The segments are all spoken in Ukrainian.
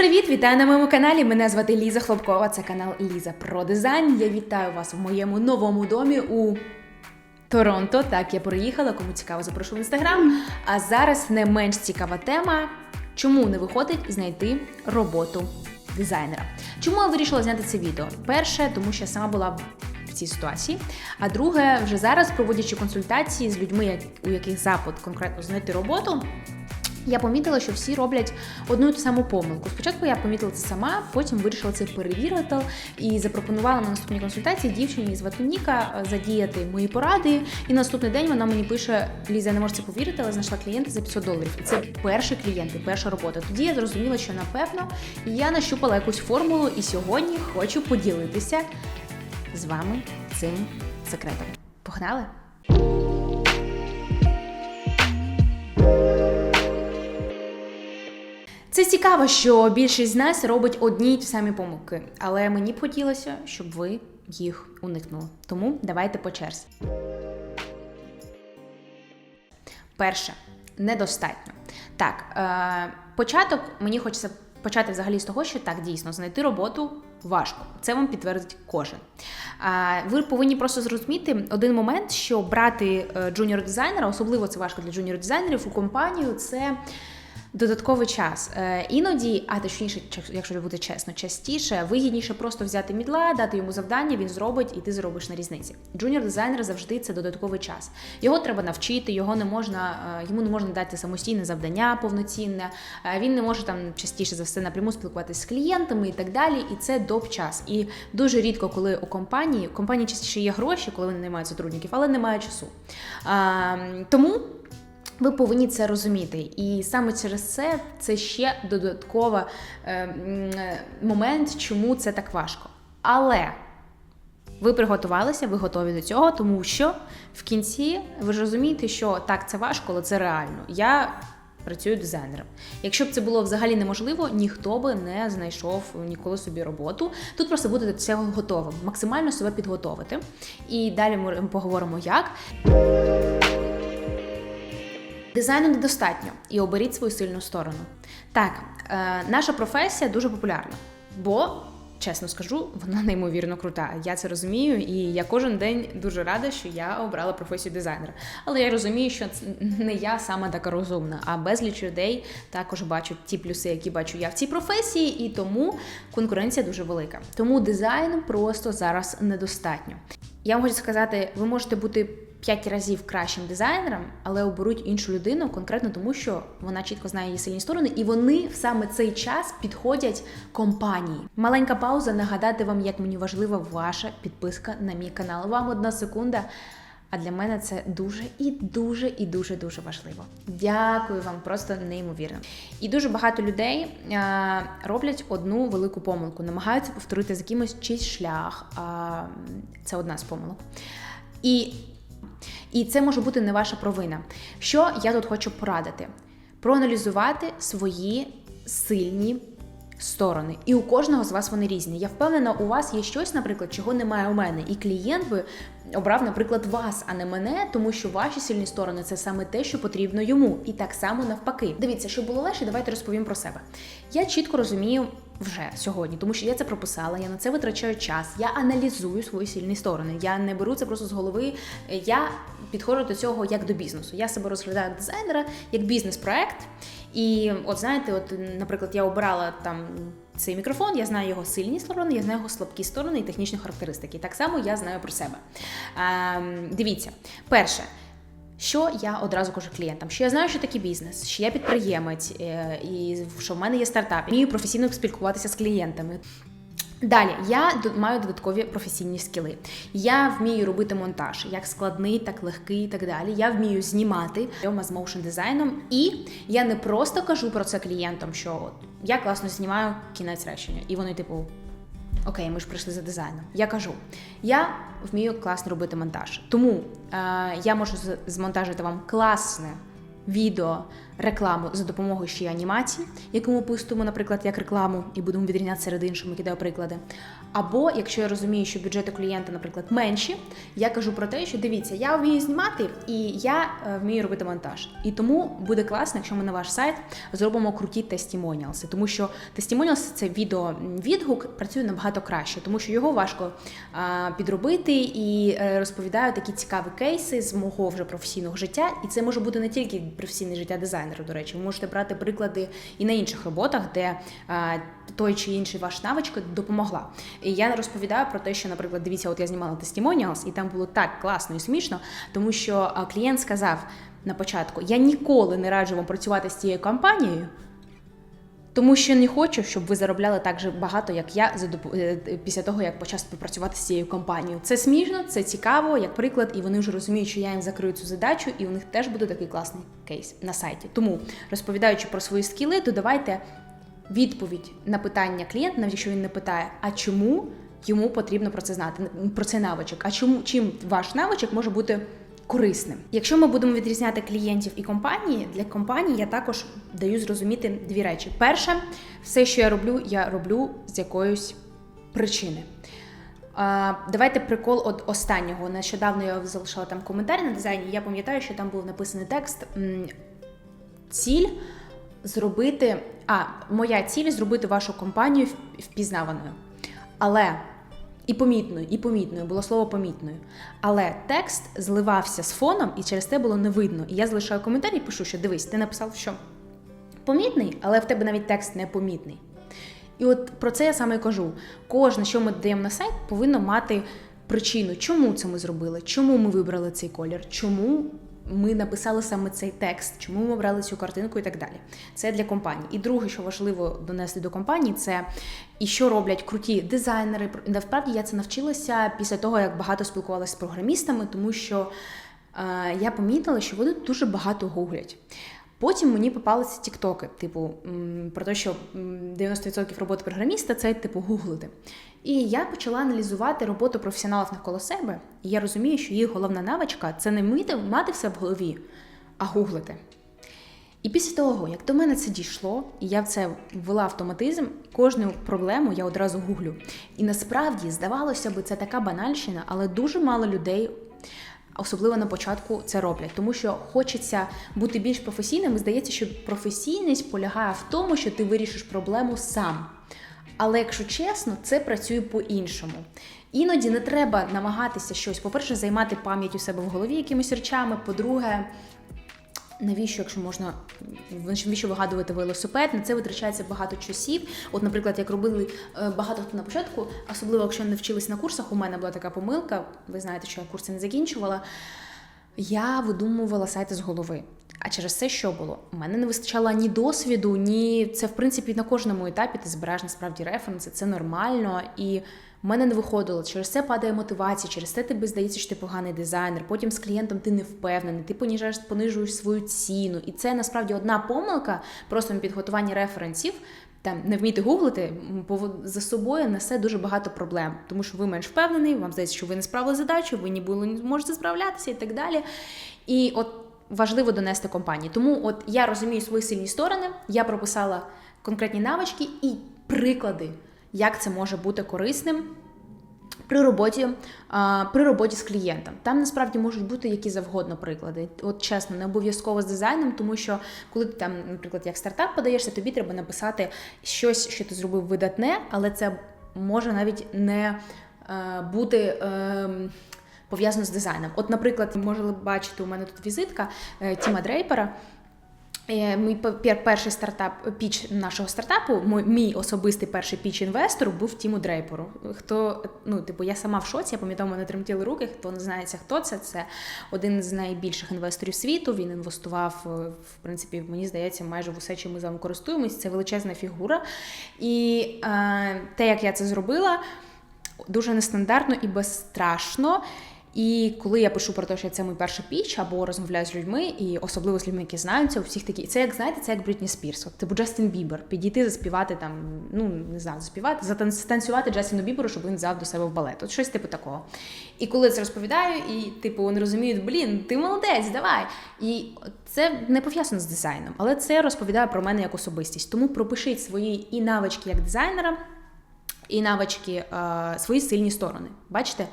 привіт! Вітаю на моєму каналі. Мене звати Ліза Хлопкова. Це канал Ліза про дизайн. Я вітаю вас в моєму новому домі у Торонто. Так, я приїхала. Кому цікаво, запрошую в інстаграм. А зараз не менш цікава тема: чому не виходить знайти роботу дизайнера? Чому я вирішила зняти це відео? Перше, тому що я сама була в цій ситуації. А друге, вже зараз проводячи консультації з людьми, у яких запит конкретно знайти роботу. Я помітила, що всі роблять одну і ту саму помилку. Спочатку я помітила це сама, потім вирішила це перевірити і запропонувала на наступній консультації дівчині з Ватуніка е, задіяти мої поради. І наступний день вона мені пише: Ліза, я не можу це повірити, але знайшла клієнта за 500 доларів. І це перший клієнт, перша робота. Тоді я зрозуміла, що напевно я нащупала якусь формулу, і сьогодні хочу поділитися з вами цим секретом. Погнали! Це цікаво, що більшість з нас робить одні й ті самі помилки, але мені б хотілося, щоб ви їх уникнули. Тому давайте по черзі. Перше, недостатньо. Так, е, початок мені хочеться почати взагалі з того, що так дійсно знайти роботу важко. Це вам підтвердить кожен. Е, ви повинні просто зрозуміти один момент, що брати е, джуніор-дизайнера, особливо це важко для джуніор-дизайнерів у компанію, це. Додатковий час. Е, іноді, а точніше, якщо бути чесно, частіше вигідніше просто взяти мідла, дати йому завдання, він зробить, і ти зробиш на різниці. Джуніор дизайнер завжди це додатковий час. Його треба навчити, його не можна, е, йому не можна дати самостійне завдання повноцінне. е, Він не може там частіше за все напряму спілкуватися з клієнтами і так далі. І це доп час. І дуже рідко, коли у компанії у компанії частіше є гроші, коли вони не мають сотрудників, але немає часу. А, тому. Ви повинні це розуміти, і саме через це це ще додатковий е, е, момент, чому це так важко. Але ви приготувалися, ви готові до цього, тому що в кінці ви ж розумієте, що так, це важко, але це реально. Я працюю дизайнером. Якщо б це було взагалі неможливо, ніхто би не знайшов ніколи собі роботу. Тут просто бути до цього готовим, максимально себе підготовити. І далі ми поговоримо як. Дизайну недостатньо і оберіть свою сильну сторону. Так, е, наша професія дуже популярна, бо, чесно скажу, вона неймовірно крута. Я це розумію, і я кожен день дуже рада, що я обрала професію дизайнера. Але я розумію, що це не я саме така розумна, а безліч людей також бачать ті плюси, які бачу я в цій професії, і тому конкуренція дуже велика. Тому дизайну просто зараз недостатньо. Я хочу сказати, ви можете бути 5 разів кращим дизайнером, але оберуть іншу людину конкретно тому, що вона чітко знає її сильні сторони, і вони в саме цей час підходять компанії. Маленька пауза нагадати вам, як мені важлива ваша підписка на мій канал. Вам одна секунда. А для мене це дуже і дуже і дуже дуже важливо. Дякую вам, просто неймовірно. І дуже багато людей е, роблять одну велику помилку, намагаються повторити з якимось чийсь шлях. А, це одна з помилок. І і це може бути не ваша провина. Що я тут хочу порадити? Проаналізувати свої сильні сторони. І у кожного з вас вони різні. Я впевнена, у вас є щось, наприклад, чого немає у мене. І клієнт би обрав, наприклад, вас, а не мене, тому що ваші сильні сторони це саме те, що потрібно йому. І так само навпаки. Дивіться, щоб було легше, давайте розповім про себе. Я чітко розумію. Вже сьогодні, тому що я це прописала, я на це витрачаю час, я аналізую свої сільні сторони. Я не беру це просто з голови. Я підходжу до цього як до бізнесу. Я себе розглядаю як дизайнера, як бізнес-проект. І от знаєте, от, наприклад, я обирала там цей мікрофон, я знаю його сильні сторони, я знаю його слабкі сторони і технічні характеристики. Так само я знаю про себе. Ем, дивіться, перше. Що я одразу кажу клієнтам? Що я знаю, що таке бізнес, що я підприємець, е, і що в мене є стартап, вмію професійно спілкуватися з клієнтами. Далі я маю додаткові професійні скіли. Я вмію робити монтаж, як складний, так легкий і так далі. Я вмію знімати прийома з моушн дизайном. І я не просто кажу про це клієнтам, що от, я класно знімаю кінець речення. І вони, типу, окей, ми ж прийшли за дизайном. Я кажу, я вмію класно робити монтаж. Тому е, я можу змонтажити вам класне відео рекламу за допомогою ще й анімацій, яку ми пустимо, наприклад, як рекламу, і будемо відрізняти серед іншими, кидаю приклади. Або якщо я розумію, що бюджети клієнта, наприклад, менші, я кажу про те, що дивіться, я вмію знімати і я е, вмію робити монтаж. І тому буде класно, якщо ми на ваш сайт зробимо круті тестімоніалси, тому що тестімоніалс це відео відгук працює набагато краще, тому що його важко підробити і е, розповідаю такі цікаві кейси з мого вже професійного життя. І це може бути не тільки професійне життя дизайнера. До речі, ви можете брати приклади і на інших роботах, де той чи інший ваш навичка допомогла. І я розповідаю про те, що, наприклад, дивіться, от я знімала тестімоніалс, і там було так класно і смішно, тому що клієнт сказав на початку: я ніколи не раджу вам працювати з цією компанією. Тому що не хочу, щоб ви заробляли так же багато, як я е, після того, як почав співпрацювати з цією компанією. Це смішно, це цікаво, як приклад, і вони вже розуміють, що я їм закрию цю задачу, і у них теж буде такий класний кейс на сайті. Тому, розповідаючи про свої скіли, додавайте відповідь на питання клієнта, навіть якщо він не питає, а чому йому потрібно про це знати, про цей навичок, а чому чим ваш навичок може бути корисним. Якщо ми будемо відрізняти клієнтів і компанії, для компанії я також даю зрозуміти дві речі. Перше, все, що я роблю, я роблю з якоїсь причини. Давайте прикол от останнього. Нещодавно я залишила там коментар на дизайні. Я пам'ятаю, що там був написаний текст. Ціль зробити. А, моя ціль зробити вашу компанію впізнаваною. Але і помітною, і помітною було слово помітною. Але текст зливався з фоном, і через це було не видно. І я залишаю коментар і пишу, що дивись, ти написав, що помітний, але в тебе навіть текст не помітний. І от про це я саме і кажу. Кожне, що ми додаємо на сайт, повинно мати причину, чому це ми зробили, чому ми вибрали цей колір, чому ми написали саме цей текст, чому ми обрали цю картинку і так далі. Це для компанії. І друге, що важливо донести до компанії, це і що роблять круті дизайнери. Насправді я це навчилася після того, як багато спілкувалася з програмістами, тому що е, я помітила, що вони дуже багато гуглять. Потім мені попалися тіктоки, типу, про те, що 90% роботи програміста це типу гуглити. І я почала аналізувати роботу професіоналів навколо себе, і я розумію, що їх головна навичка це не вміти мати все в голові, а гуглити. І після того, як до мене це дійшло, і я в це ввела автоматизм, кожну проблему я одразу гуглю. І насправді здавалося би, це така банальщина, але дуже мало людей. Особливо на початку це роблять, тому що хочеться бути більш професійним. Здається, що професійність полягає в тому, що ти вирішиш проблему сам. Але якщо чесно, це працює по-іншому. Іноді не треба намагатися щось, по-перше, займати пам'ять у себе в голові якимись речами. По-друге, навіщо, якщо можна навіщо вигадувати велосипед, на це витрачається багато часів. От, наприклад, як робили е, багато хто на початку, особливо якщо не вчились на курсах, у мене була така помилка. Ви знаєте, що я курси не закінчувала. Я видумувала сайти з голови. А через це що було? У мене не вистачало ні досвіду, ні це в принципі на кожному етапі ти збираєш насправді референси, це нормально. І в мене не виходило. Через це падає мотивація, через це тобі здається, що ти поганий дизайнер. Потім з клієнтом ти не впевнений, ти понижаєш, понижуєш свою ціну. І це насправді одна помилка просто на підготуванні референсів. Там не вміти гуглити, за собою несе дуже багато проблем, тому що ви менш впевнений, вам здається, що ви не справили задачу, ви ні було не можете справлятися і так далі. І от важливо донести компанії. Тому от я розумію свої сильні сторони, я прописала конкретні навички і приклади, як це може бути корисним. При роботі а, при роботі з клієнтом там насправді можуть бути які завгодно приклади. От чесно, не обов'язково з дизайном, тому що коли ти там, наприклад, як стартап подаєшся, тобі треба написати щось, що ти зробив видатне, але це може навіть не а, бути. А, Пов'язано з дизайном. От, наприклад, можете бачити, у мене тут візитка е, Тіма Дрейпера. Е, Мій перший стартап піч нашого стартапу, мій особистий перший піч інвестору був Тіму Дрейперу. Хто ну, типу, я сама в шоці, я пам'ятаю, мене тремтіли руки. Хто не знається, хто це? Це один з найбільших інвесторів світу. Він інвестував, в принципі, мені здається, майже в усе, чим ми з вами користуємось. Це величезна фігура. І е, те, як я це зробила, дуже нестандартно і безстрашно. І коли я пишу про те, що це мій перший піч, або розмовляю з людьми, і особливо з людьми, які знаються, у всіх такі. Це як знаєте, це як Брітні Спірс. От, типу Джастін Бібер, підійти заспівати там, ну не знаю, заспівати, затанцювати Джастіну Біберу, щоб він взяв до себе в балет. От щось типу такого. І коли це розповідаю, і типу вони розуміють, блін, ти молодець, давай. І це не пов'язано з дизайном, але це розповідає про мене як особистість. Тому пропишіть свої і навички як дизайнера, і навички, е, свої сильні сторони. Бачите?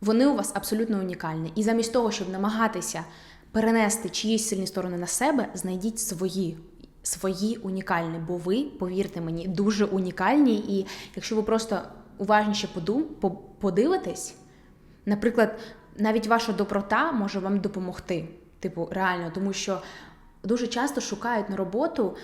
Вони у вас абсолютно унікальні. І замість того, щоб намагатися перенести чиїсь сильні сторони на себе, знайдіть свої. Свої унікальні, бо ви, повірте мені, дуже унікальні. І якщо ви просто уважніше подивитесь, наприклад, навіть ваша доброта може вам допомогти. Типу, реально, тому що дуже часто шукають на роботу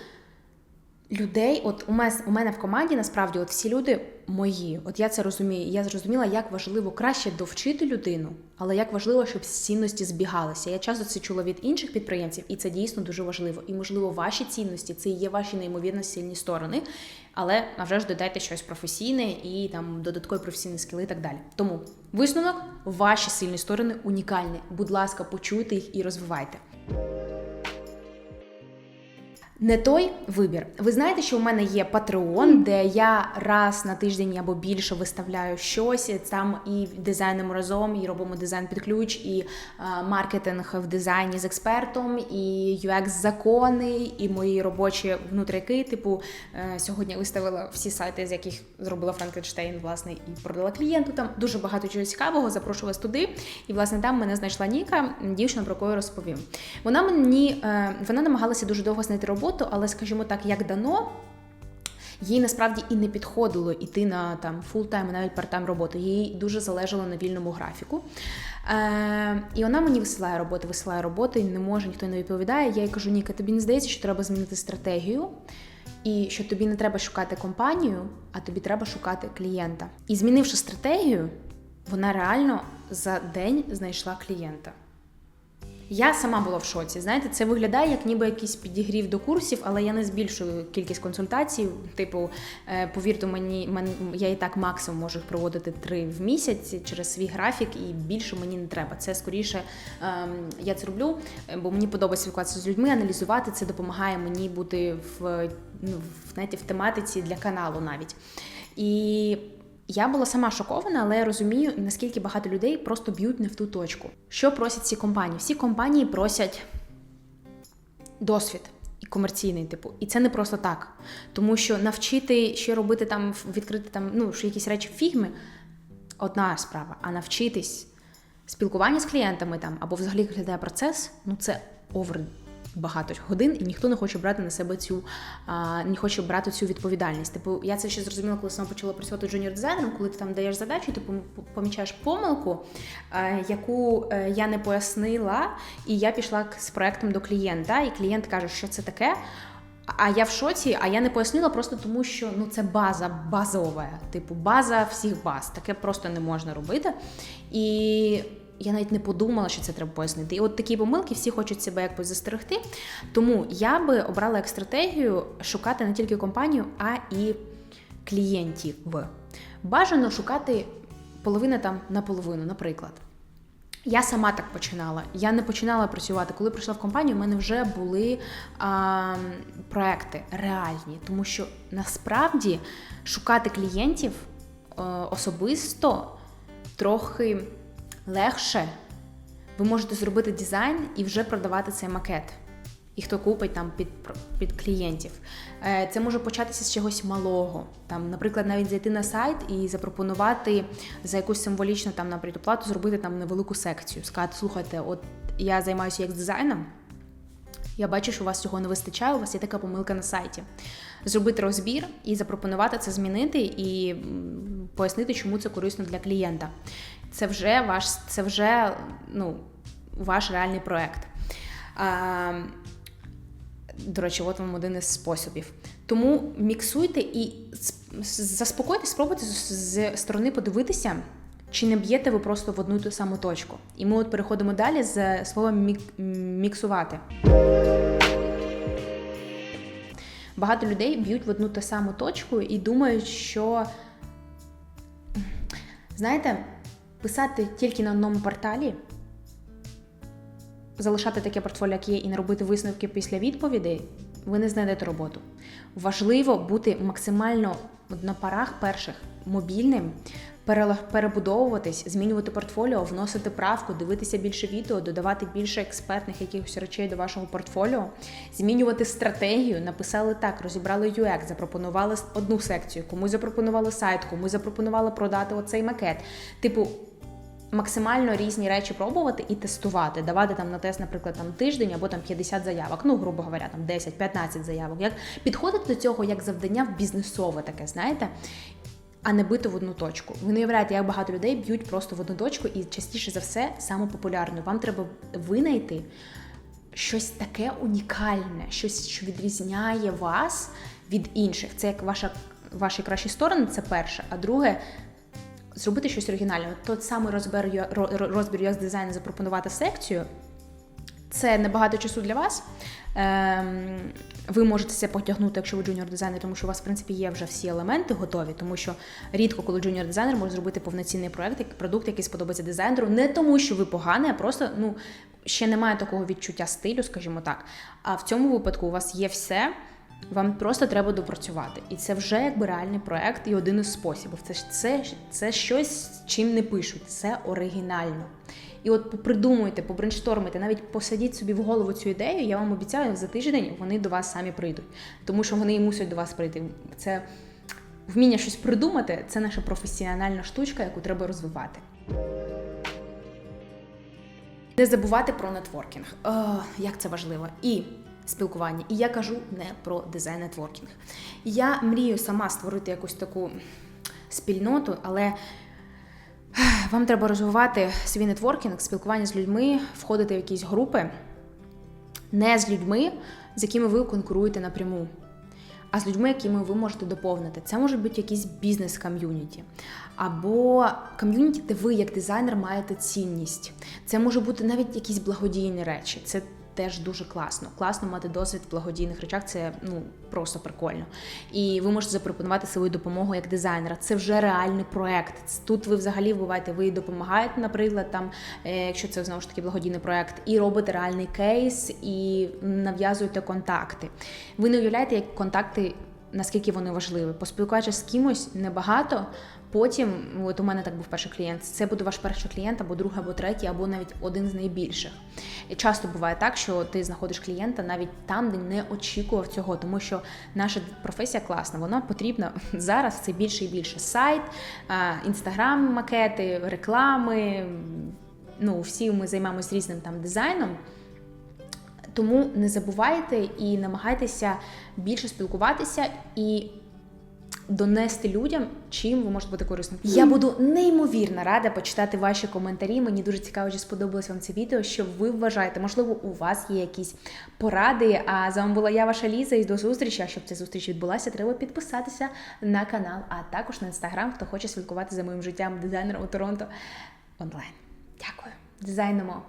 людей, от у мене у мене в команді насправді от всі люди мої. От я це розумію. Я зрозуміла, як важливо краще довчити людину, але як важливо, щоб цінності збігалися. Я часто це чула від інших підприємців, і це дійсно дуже важливо. І, можливо, ваші цінності це є ваші неймовірно сильні сторони. Але а вже ж додайте щось професійне і там додаткові професійні скіли і так далі. Тому висновок, ваші сильні сторони унікальні. Будь ласка, почуйте їх і розвивайте. Не той вибір. Ви знаєте, що у мене є Patreon, де я раз на тиждень або більше виставляю щось. Там і дизайнимо разом, і робимо дизайн під ключ, і а, маркетинг в дизайні з експертом, і UX закони, і мої робочі внутряки. Типу, е, сьогодні виставила всі сайти, з яких зробила Франкенштейн, власне, і продала клієнту. Там дуже багато чого цікавого. Запрошую вас туди. І власне там мене знайшла Ніка, дівчина, про я розповім. Вона мені е, вона намагалася дуже довго знайти роботу роботу, але, скажімо так, як дано. Їй насправді і не підходило йти на там фултайм, навіть партайм роботу. Їй дуже залежало на вільному графіку. Е, І вона мені висилає роботи, висилає роботи, не може, ніхто не відповідає. Я їй кажу, Ніка, тобі не здається, що треба змінити стратегію, і що тобі не треба шукати компанію, а тобі треба шукати клієнта. І змінивши стратегію, вона реально за день знайшла клієнта. Я сама була в шоці. Знаєте, це виглядає як ніби якийсь підігрів до курсів, але я не збільшую кількість консультацій. Типу, е, повірте мені, я і так максимум можу їх проводити три в місяць через свій графік, і більше мені не треба. Це скоріше ем, я це роблю, бо мені подобається спілкуватися з людьми, аналізувати це допомагає мені бути в ну, знаєте, в тематиці для каналу навіть. І я була сама шокована, але я розумію, наскільки багато людей просто б'ють не в ту точку. Що просять ці компанії? Всі компанії просять досвід і комерційний типу. І це не просто так. Тому що навчити ще робити там, відкрити там, ну, якісь речі фігми одна справа, а навчитись спілкування з клієнтами там або взагалі виглядає процес, ну це овер багато годин, і ніхто не хоче брати на себе цю а, не хоче брати цю відповідальність. Типу, я це ще зрозуміла, коли сама почала працювати джуніор дизайнером, коли ти там даєш задачу, ти помічаєш помилку, а, яку а, е, я не пояснила, і я пішла з проектом до клієнта, і клієнт каже, що це таке. А я в шоці, а я не пояснила просто тому, що ну це база базова, типу база всіх баз. Таке просто не можна робити. І я навіть не подумала, що це треба пояснити. І от такі помилки всі хочуть себе якось застерегти. Тому я би обрала як стратегію шукати не тільки компанію, а і клієнтів. Бажано шукати половина там на половину, наприклад. Я сама так починала. Я не починала працювати. Коли прийшла в компанію, у мене вже були а, проекти реальні, тому що насправді шукати клієнтів а, е, особисто трохи легше ви можете зробити дизайн і вже продавати цей макет. І хто купить там під під клієнтів. Е, це може початися з чогось малого. Там, Наприклад, навіть зайти на сайт і запропонувати за якусь символічну там, наприклад, плату зробити там невелику секцію. Сказати, слухайте, от я займаюся як дизайном, я бачу, що у вас цього не вистачає, у вас є така помилка на сайті. Зробити розбір і запропонувати це змінити і пояснити, чому це корисно для клієнта це вже ваш це вже ну, ваш реальний проект. А, До речі, от вам один із способів. Тому міксуйте і заспокойтесь, спробуйте з сторони подивитися, чи не б'єте ви просто в одну ту саму точку. І ми от переходимо далі з словом мік міксувати. Багато людей б'ють в одну ту саму точку і думають, що, знаєте, писати тільки на одному порталі, залишати таке портфоліо, як є, і не робити висновки після відповідей, ви не знайдете роботу. Важливо бути максимально на парах перших мобільним, перебудовуватись, змінювати портфоліо, вносити правку, дивитися більше відео, додавати більше експертних якихось речей до вашого портфоліо, змінювати стратегію. Написали так, розібрали UX, запропонували одну секцію, комусь запропонували сайт, комусь запропонували продати оцей макет. Типу, максимально різні речі пробувати і тестувати, давати там на тест, наприклад, там тиждень або там 50 заявок, ну, грубо говоря, там 10-15 заявок. Як підходити до цього як завдання в бізнесове таке, знаєте? А не бити в одну точку. Ви не уявляєте, як багато людей б'ють просто в одну точку, і частіше за все саме популярно. Вам треба винайти щось таке унікальне, щось, що відрізняє вас від інших. Це як ваша, ваші кращі сторони, це перше. А друге, зробити щось оригінальне. Тот самий розбір, розбір UX дизайну запропонувати секцію. Це небагато часу для вас. Ем, ви можете це потягнути, якщо ви джуніор дизайнер, тому що у вас, в принципі, є вже всі елементи готові, тому що рідко, коли джуніор дизайнер може зробити повноцінний проект, продукт, який сподобається дизайнеру, не тому, що ви поганий, а просто ну, ще немає такого відчуття стилю, скажімо так. А в цьому випадку у вас є все. Вам просто треба допрацювати. І це вже якби реальний проект і один із способів. Це, це, це щось, чим не пишуть, це оригінально. І от попридумуйте, побрейнштормите, навіть посадіть собі в голову цю ідею, я вам обіцяю, за тиждень вони до вас самі прийдуть. Тому що вони і мусять до вас прийти. Це вміння щось придумати це наша професіональна штучка, яку треба розвивати. Не забувати про нетворкінг. О, як це важливо. І спілкування. І я кажу не про дизайн нетворкінг. Я мрію сама створити якусь таку спільноту, але вам треба розвивати свій нетворкінг, спілкування з людьми, входити в якісь групи, не з людьми, з якими ви конкуруєте напряму, а з людьми, якими ви можете доповнити. Це може бути якийсь бізнес-ком'юніті, або ком'юніті, де ви, як дизайнер, маєте цінність. Це може бути навіть якісь благодійні речі. Це теж дуже класно. Класно мати досвід в благодійних речах, це ну просто прикольно. І ви можете запропонувати свою допомогу як дизайнера. Це вже реальний проект. Тут ви взагалі буваєте, ви допомагаєте, наприклад, там, е, якщо це знову ж таки благодійний проект, і робите реальний кейс, і нав'язуєте контакти. Ви не уявляєте, як контакти. Наскільки вони важливі, поспілкуватися з кимось небагато. Потім, от у мене так був перший клієнт. Це буде ваш перший клієнт, або другий, або третій, або навіть один з найбільших. І часто буває так, що ти знаходиш клієнта навіть там, де не очікував цього, тому що наша професія класна, вона потрібна зараз все більше і більше. Сайт, інстаграм, макети, реклами. Ну, всі ми займаємось різним там дизайном. Тому не забувайте і намагайтеся більше спілкуватися і донести людям, чим ви можете бути корисним. Я буду неймовірно рада почитати ваші коментарі. Мені дуже цікаво, чи сподобалось вам це відео. Що ви вважаєте? Можливо, у вас є якісь поради. А з вами була я, ваша Ліза, і до зустрічі. А щоб ця зустріч відбулася, треба підписатися на канал, а також на інстаграм, хто хоче слідкувати за моїм життям дизайнером у Торонто онлайн. Дякую. Дизайнемо